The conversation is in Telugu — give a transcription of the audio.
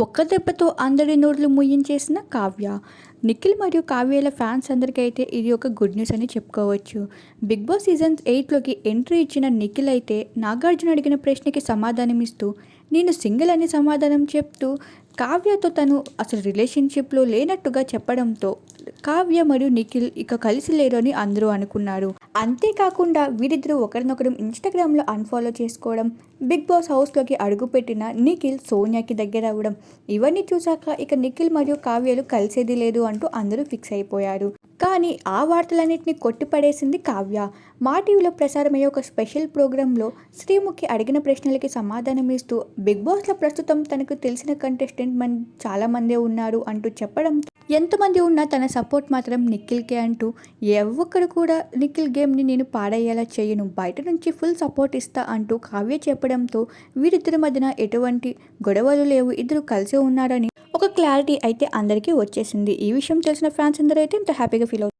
ఒక్క దెబ్బతో అందరి నోర్లు ముయ్యించేసిన కావ్య. నిఖిల్ మరియు కావ్యల ఫ్యాన్స్ అందరికీ అయితే ఇది ఒక గుడ్ న్యూస్ అని చెప్పుకోవచ్చు. బిగ్ బాస్ సీజన్ ఎయిట్లోకి ఎంట్రీ ఇచ్చిన నిఖిల్ అయితే నాగార్జున అడిగిన ప్రశ్నకి సమాధానం ఇస్తూ నేను సింగిల్ అని సమాధానం చెప్తూ కావ్యతో తను అసలు రిలేషన్షిప్లో లేనట్టుగా చెప్పడంతో కావ్య మరియు నిఖిల్ ఇక కలిసి లేరు అని అందరూ అనుకున్నారు. అంతేకాకుండా వీరిద్దరూ ఒకరినొకరు ఇన్స్టాగ్రామ్లో అన్ఫాలో చేసుకోవడం బిగ్ బాస్ హౌస్లోకి అడుగుపెట్టిన నిఖిల్ సోనియాకి దగ్గర అవ్వడం ఇవన్నీ చూశాక ఇక నిఖిల్ మరియు కావ్యలు కలిసేది లేదు అంటూ అందరూ ఫిక్స్ అయిపోయారు. కానీ ఆ వార్తలన్నింటినీ కొట్టిపడేసింది కావ్య. మా టీవీలో ప్రసారమయ్యే ఒక స్పెషల్ ప్రోగ్రాంలో శ్రీముఖి అడిగిన ప్రశ్నలకి సమాధానం ఇస్తూ బిగ్ బాస్లో ప్రస్తుతం తనకు తెలిసిన కంటెస్టెంట్ మన చాలామందే ఉన్నారు అంటూ చెప్పడం ఎంతమంది ఉన్నా తన సపోర్ట్ మాత్రం నిఖిల్కే అంటూ ఎవ్వరు కూడా నిఖిల్ గేమ్ని నేను పాడయ్యేలా చేయను. బయట నుంచి ఫుల్ సపోర్ట్ ఇస్తా అంటూ కావ్య చెప్పడంతో వీరిద్దరి మధ్యన ఎటువంటి గొడవలు లేవు. ఇద్దరు కలిసి ఉన్నారని ఒక క్లారిటీ అయితే అందరికీ వచ్చేసింది. ఈ విషయం తెలిసిన ఫ్యాన్స్ అందరూ అయితే ఇంత హ్యాపీగా ఫీల్ అవుతారు